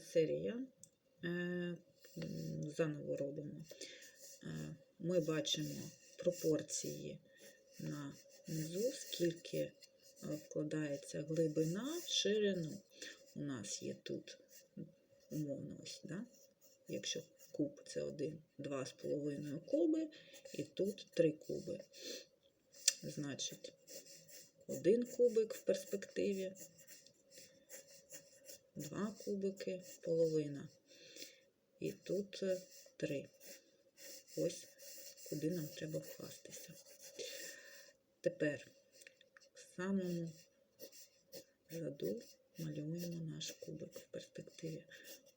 серія. Е, Заново робимо. Е, Ми бачимо пропорції на низу, скільки е, вкладається глибина в ширину. У нас є тут умовно ось, да? якщо куб це один, два з половиною куби, і тут три куби. Значить, один кубик в перспективі, два кубики, половина. І тут е, три. Ось куди нам треба вкластися. Тепер в самому заду малюємо наш кубик в перспективі.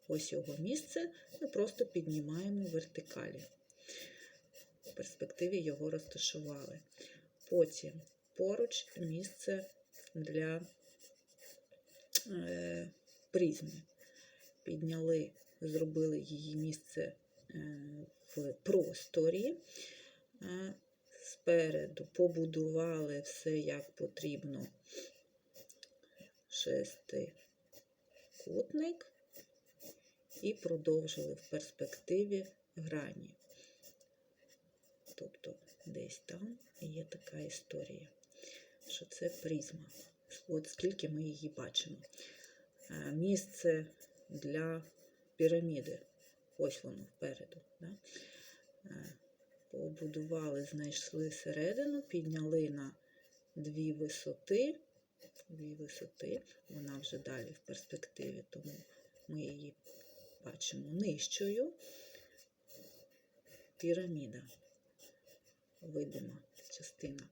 Ось його місце. Ми просто піднімаємо вертикалі. В перспективі його розташували. Потім поруч місце для е, призми. Підняли, зробили її місце е, в просторі. Е, спереду побудували все як потрібно. Шестикутник і продовжили в перспективі грані. Тобто десь там є така історія, що це призма. От скільки ми її бачимо. Е, Місце для піраміди. Ось воно впереду. Да? Е, Побудували, знайшли середину, підняли на дві висоти. Дві висоти, вона вже далі в перспективі, тому ми її бачимо нижчою. Піраміда, видима частина.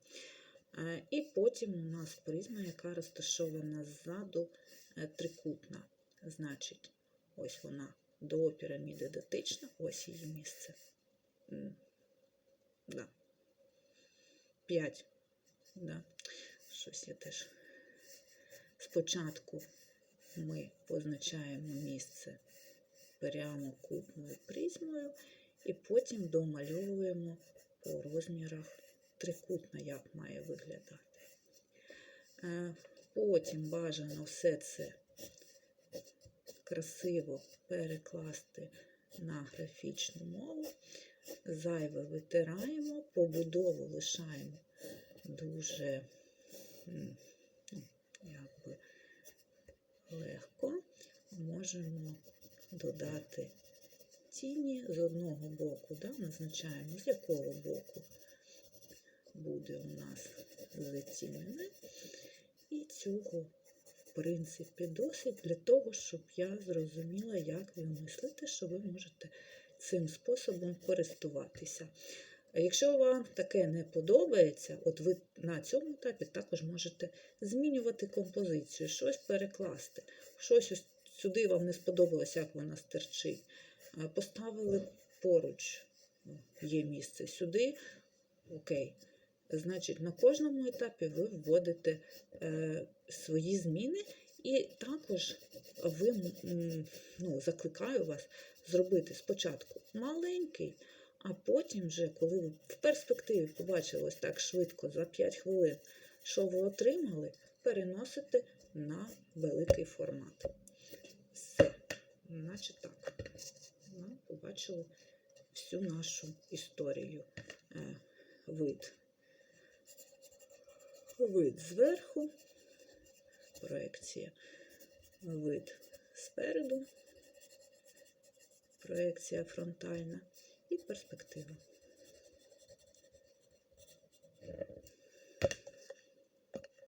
Е, І потім у нас призма, яка розташована ззаду е, трикутна. Значить, ось вона до піраміди дотична, ось її місце. Да. 5. Да. Щось я теж. Спочатку ми позначаємо місце прямокутною призмою, і потім домальовуємо по розмірах трикутна, як має виглядати. Е, Потім бажано все це красиво перекласти на графічну мову. Зайве витираємо, побудову лишаємо дуже якби легко. Можемо додати тіні з одного боку, да, назначаємо, з якого боку буде у нас затінене. І цього, в принципі, досить для того, щоб я зрозуміла, як ви мислите, що ви можете цим способом користуватися. Якщо вам таке не подобається, от ви на цьому етапі також можете змінювати композицію, щось перекласти, щось ось сюди вам не сподобалось, як вона стерчить. Поставили поруч, є місце сюди, окей. Значить, на кожному етапі ви вводите е, свої зміни, і також ви ну, закликаю вас зробити спочатку маленький, а потім, вже, коли ви в перспективі побачили ось так швидко за 5 хвилин, що ви отримали, переносите на великий формат. Все, наче так. Ми побачили всю нашу історію. Е, Вид. Вид зверху, проекція, вид спереду, проекція фронтальна і перспектива.